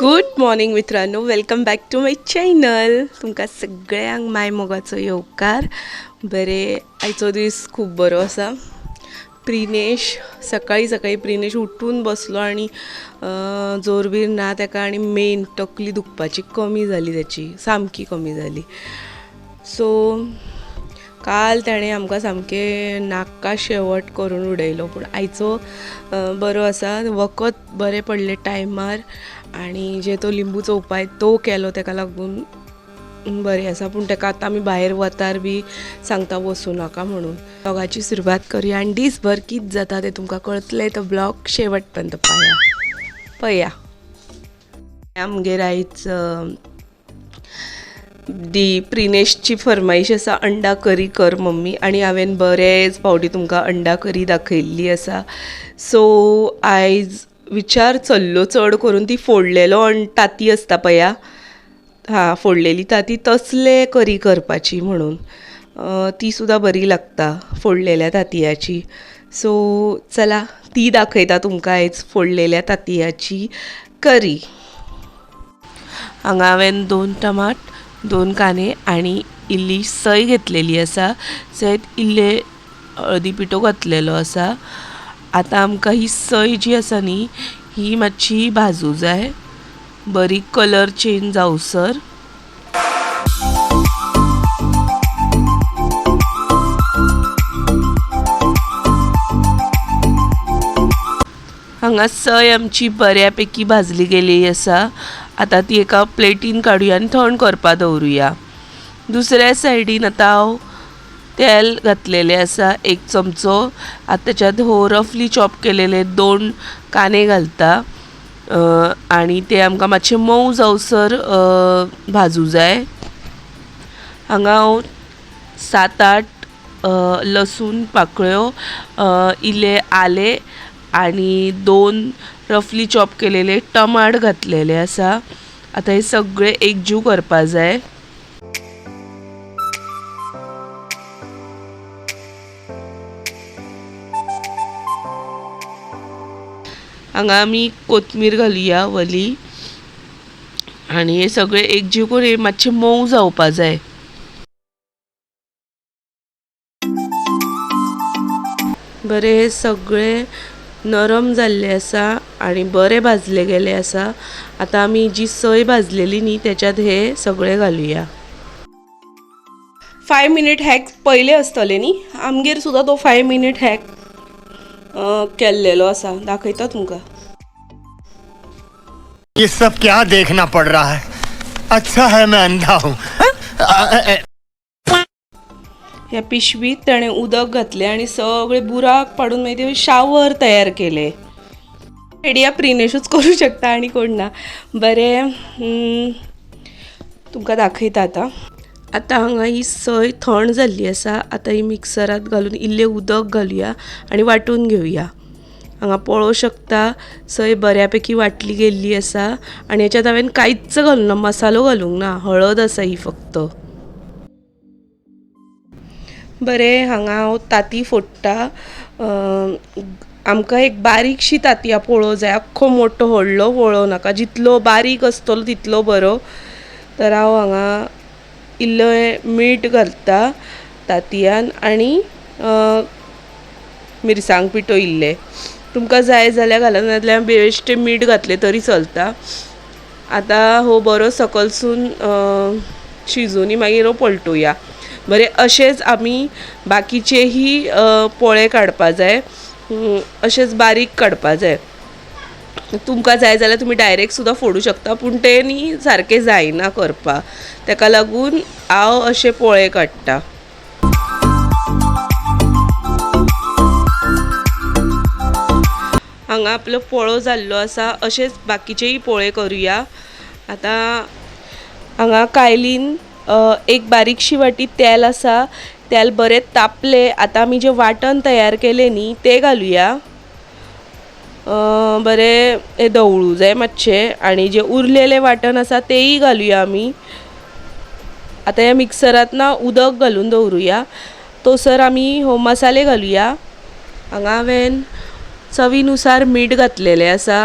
Good morning मित्रांनो. Welcome back to my channel तुमकां सगळ्यांक माय मोगाचो येवकार. बरे आयचो दीस खूब बरो आसा. प्रिनेश सकाळी सकाळी प्रिनेश उठून बसलो आनी अं, जोर बीर ना ताका आनी मेन तकली दुखपाची कमी जाली त्याची. सामकी कमी जाली सो काल ताणें आमकां सामकें नाका शेवट करून उडयलो. पूण आयचो बरो आसा. वखद बरें पडलें टायमार. आनी जे तो लिंबूचो उपाय तो केलो ताका लागून बरें आसा पूण तेका आतां आमी भायर वतार बी सांगता वचूं नाका म्हणून. ब्लॉगाची सुरवात करुया आनी दीसभर कित जाता तें तुमकां कळतले तो ब्लॉग शेवट पर्यंत पळया पळया आमगेर आयज दी प्रिनेशची फरमाईश आसा अंडा करी कर मम्मी. आनी हांवें बरेच फावटी तुमकां अंडा करी दाखयल्ली आसा सो आयज विचार चल्लो चड करून ती फोडलेलो अं ताती आसता पळया हां फोडलेली ताती तसले करी करपाची म्हणून. ती सुद्दां बरी लागता फोडलेल्या तांतयाची. सो चला ती दाखयता तुमकां आयज फोडलेल्या तांतयाची करी. हांगा हांवें दोन टमाट दोन कांदे आनी इल्ली सय घेतलेली आसा सयत इल्ले हळदी पिठो घातलेलो आसा आतां आमकां ही सय जी आसा न्ही ही मातशी भाजूं जाय बरी कलर चेंज जावसर हांगा सय आमची बऱ्यापैकी भाजली गेली आसा आतां ती एका प्लेटीन काडूया आनी थंड करपा दवरुया. दुसऱ्या सायडीन आतां हांव तेल घातलेलें आसा एक चमचो. आतां त्याच्यात हो रफली चॉप केलेले दोन कांदे घालता. आनी ते आमकां मातशे मोव जावसर भाजूं जाय. हांगा हांव सात आठ लसूण पाकळ्यो अ, इल्ले आले आनी दोन रफली चॉप केलेले टमाट घातलेले आसा आतां हे सगळे एकजीव करपा जाय. हांगा आमी कोथमीर घालुया वली. आनी हे सगळे एकजीव करून हे मातशे मोव जावपा जाय. बरे हे सगळे नरम जाल्ले आसा आनी बरे भाजले गेले आसा आतां आमी जी सय भाजलेली न्ही त्याच्यात हे सगळे घालुया. फाय मिनिट हॅक पयले आसतले न्ही आमगेर सुद्दां तो फाय मिनिट हॅक केल्लेलो आसा दाखयता तुमकां ये सब क्या देखना पड़ रहा है? अच्छा है मैं अंधा हूँ। ह्या पिशवीत ताणें उदक घातलें आनी सगळे बुराक पाडून मागीर ते शावर तयार केले. आयडिया प्रिनेशूच करूं शकता आनी कोण ना. बरें तुमकां दाखयता आतां. आतां हांगा ही सय थंड जाल्ली आसा आतां ही मिक्सरांत घालून इल्लें उदक घालुया आनी वांटून घेवया हांगा पळोवं शकता. सय बऱ्या पैकी वाटली गेल्ली आसा आनी हेच्यात हांवें कांयच घालूंक ना मसालो घालूंक ना. हळद आसा ही फक्त. बरें हांगा हांव हो ताती फोडटा. आमकां एक बारीकशी तांतयां पळोवं जाय. आख्खो मोठो व्हडलो पळोवं नाका. जितलो बारीक आसतलो तितलो बरो. तर हांव हांगा इल्लें मीठ घालता तांतयान आनी मिरसांग पिठो इल्ले तुमकां जाय जाल्यार घाला नाजाल्यार बेश्टें मीठ घातलें तरी चलता. आतां हो बरो सकलसून अं, मागीर हो पलटुया. बरें अशेंच आमी बाकीचेही पोळे काडपा जाय. अशेंच बारीक काडपा जाय. तुमकां जाय जाल्यार तुमी डायरेक्ट सुद्दां फोडूं शकता पूण तें न्ही सारकें जायना करपाक ताका लागून हांव अशे पोळे काडटा. हांगा आपलो पोळो जाल्लो आसा अशेंच बाकीचेय पोळे करुया. आतां हांगा कायलीन एक बारीकशी वाटी तेल आसा तेल बरें तापले आतां आमी जें वाटण तयार केलें न्ही तें घालुया. बरें हें दवळू जाय मातशें आनी जे उरलेलें वाटण आसा तेंय घालुया आमी आतां ह्या मिक्सरांत ना उदक घालून दवरुया. तोसर आमी हो मसाले घालुया. हांगा हांवें चवीनुसार मीठ घातलेलें आसा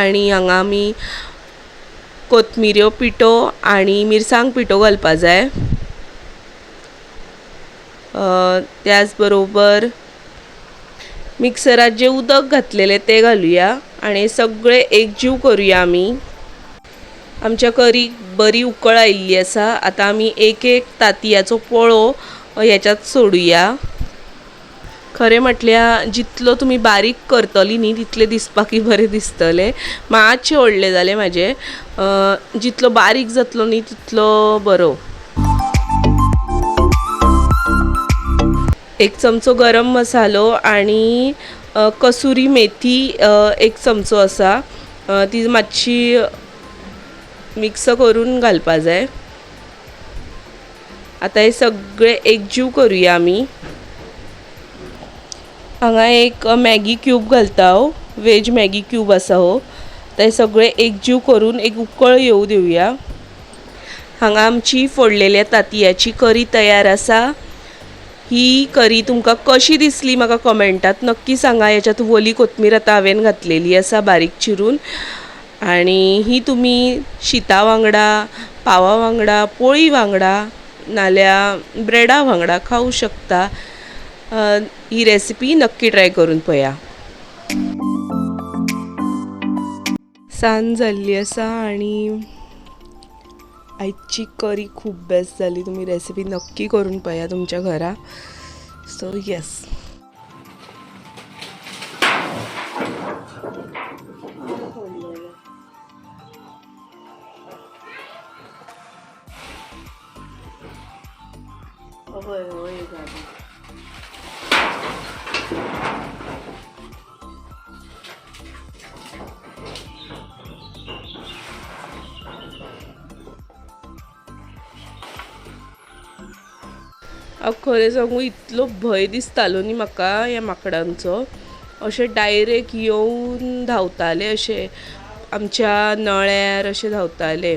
आनी हांगा आमी कोथमिऱ्यो पिठो आनी मिरसांग पिठो घालपा जाय. त्याच बरोबर मिक्सरात जे उदक घातलेले ते घालूया आनी सगळे एकजीव करुया आमी आमच्या करीक बरी उकळ आयिल्ली आसा आतां आमी एक एक तांतयाचो पोळो ह्याच्यात सोडुया. खरें म्हटल्यार जितलो तुमी बारीक करतली न्ही तितले दिसपाकय बरें दिसतले. मातशे व्हडले जालें म्हाजें जितलो बारीक जातलो न्ही तितलो बरो. एक चमचो गरम मसालो आनी कसुरी मेथी एक चमचो आसा ती मातशी मिक्स करून घालपा जाय. आतां हे सगळे एकजीव करुया आमी हांगा एक मॅगी क्यूब घालता हो. हांव वेज मॅगी क्यूब आसा हो. ते सगळे एकजीव करून एक उकळ येऊ दिवया हांगा आमची फोडलेल्या तांतयाची करी तयार आसा ही करी तुमकां कशी दिसली म्हाका कमेंटात? नक्की सांगा. याच्यात वली कोथमीर आतां हांवें घातलेली आसा बारीक चिरून. आनी ही तुमी शिता वांगडा पावा वांगडा पोळी वांगडा नाल्या ब्रेडा वांगडा खाऊ शकता. ही रेसिपी नक्की ट्राय करून पळया सांज जाल्ली आसा आनी आयची करी खूब बेस्ट जाली तुमी रेसिपी नक्की करून पळया तुमच्या घरा. सो येस हांव खरें सांगू इतलो भंय दिसतालो न्ही म्हाका ह्या माकडांचो. अशे डायरेक्ट येवन धांवताले अशे आमच्या नळ्यार अशे धांवताले.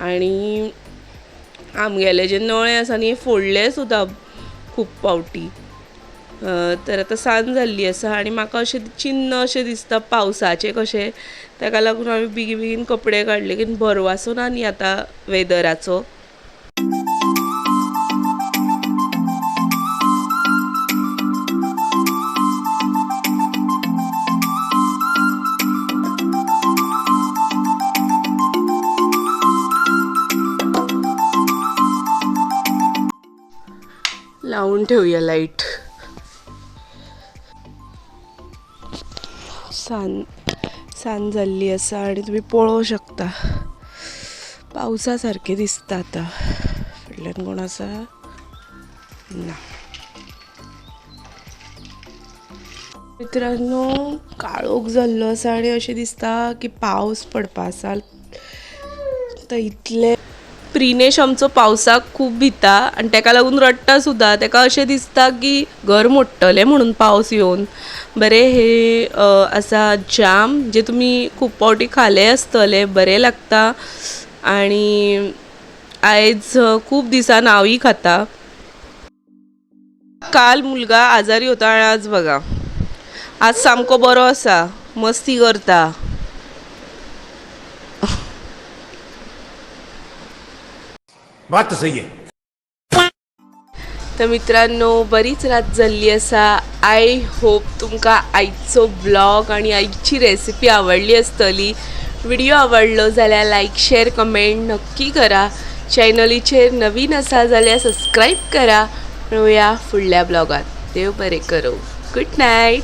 आनी आमगेले जे नळे आसा न्ही फोडले सुद्दां खूब पावटी. तर आतां सांज जाल्ली आसा आनी म्हाका अशें चिन्न अशें दिसता पावसाचें कशें. ताका लागून हांवें बेगीन बेगीन कपडे काडले की बरवासो ना न्ही आतां वेदराचो. लावून ठेवूया लाइट सान सांज जाल्ली आसा आनी तुमी पळोवंक शकता. पावसा सारकें दिसता आतां. फाटल्यान कोण आसा ना. मित्रांनो काळोख जाल्लो आसा आनी अशें दिसता की पावस पडपा आसा आतां इतले प्रिनेश आमचो पावसाक खूब भिता आनी ताका लागून रडटा सुद्दां तेका अशें दिसता की घर मोडटलें म्हणून पावस येवन बरें हे आसा जाम जे तुमी खूब फावटी खाले आसतले बरें लागता. आनी आयज खूब दिसान हांवूय खाता. काल मुलगा आजारी होता आनी आज बघा. आज सामको बरो आसा मस्ती करता. बात सही आहे तर मित्रांनो बरीच रात जाल्ली आसा आय होप तुमकां आयचो ब्लॉग आनी आयची रेसिपी आवडली आसतली व्हिडिओ आवडलो जाल्यार लाईक शेअर कमेंट नक्की करा. चॅनलीचेर नवीन आसा जाल्यार सबस्क्राईब करा. मेळुया फुडल्या ब्लॉगात देव बरें करूं. Good night